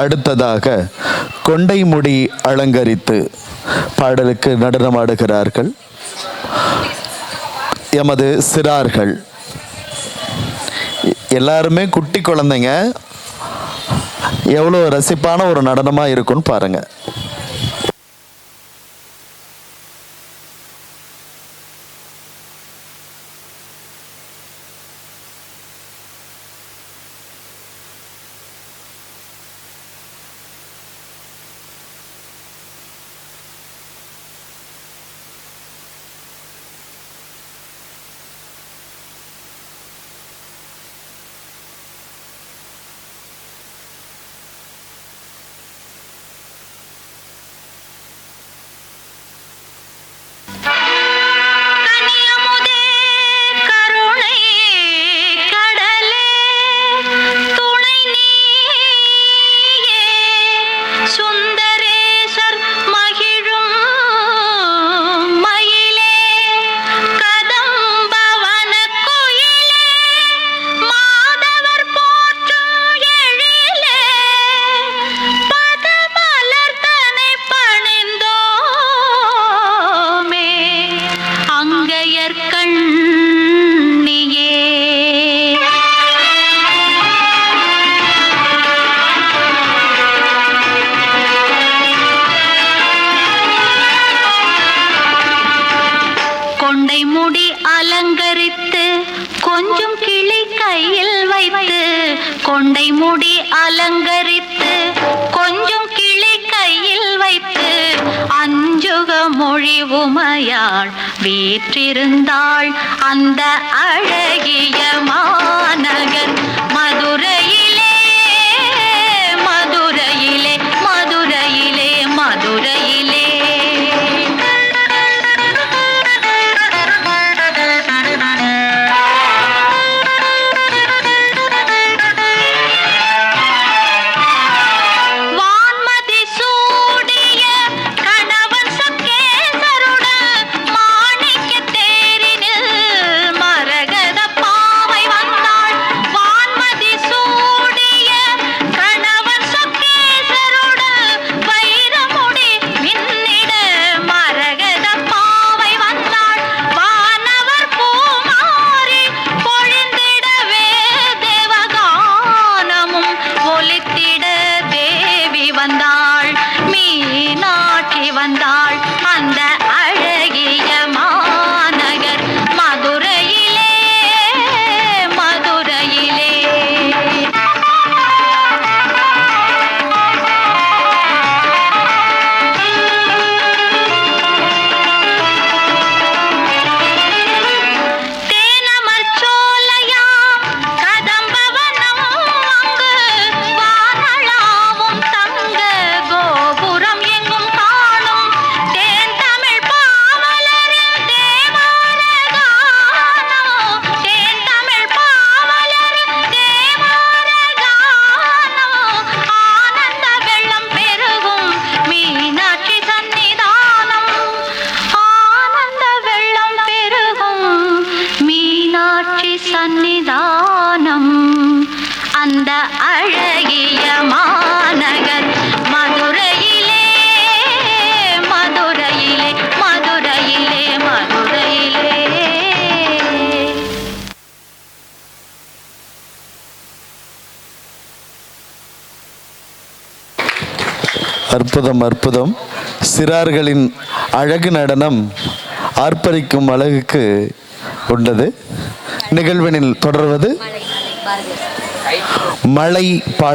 அடுத்ததாக கொண்டை முடி அலங்கரித்து பாடலுக்கு நடனமாடுகிறார்கள். எமது சிறார்கள். எல்லாருமே குட்டி குழந்தைங்க. எவ்வளோ ரசிப்பான ஒரு நடனமாக இருக்கும்னு பாருங்கள் கொண்டை முடி அலங்கரித்து கொஞ்சம் கிளி கையில் வைத்து கொண்டை முடி அலங்கரித்து கொஞ்சம் கிளி கையில் வைத்து அஞ்சுக மொழி உமையாள் வீற்றிருந்தாள் அந்த அழகிய மாநகர் மதுரையிலே வந்தாள் அந்த அழகிய இந்த அழகிய மாநகர். மதுரையிலே மதுரையிலே மதுரையிலே மதுரையிலே. அற்புதம் அற்புதம். சிறார்களின் அழகு நடனம் ஆர்ப்பரிக்கும் அழகுக்கு உண்டது நிகழ்வினில் தொடர்வது மழை பாடல்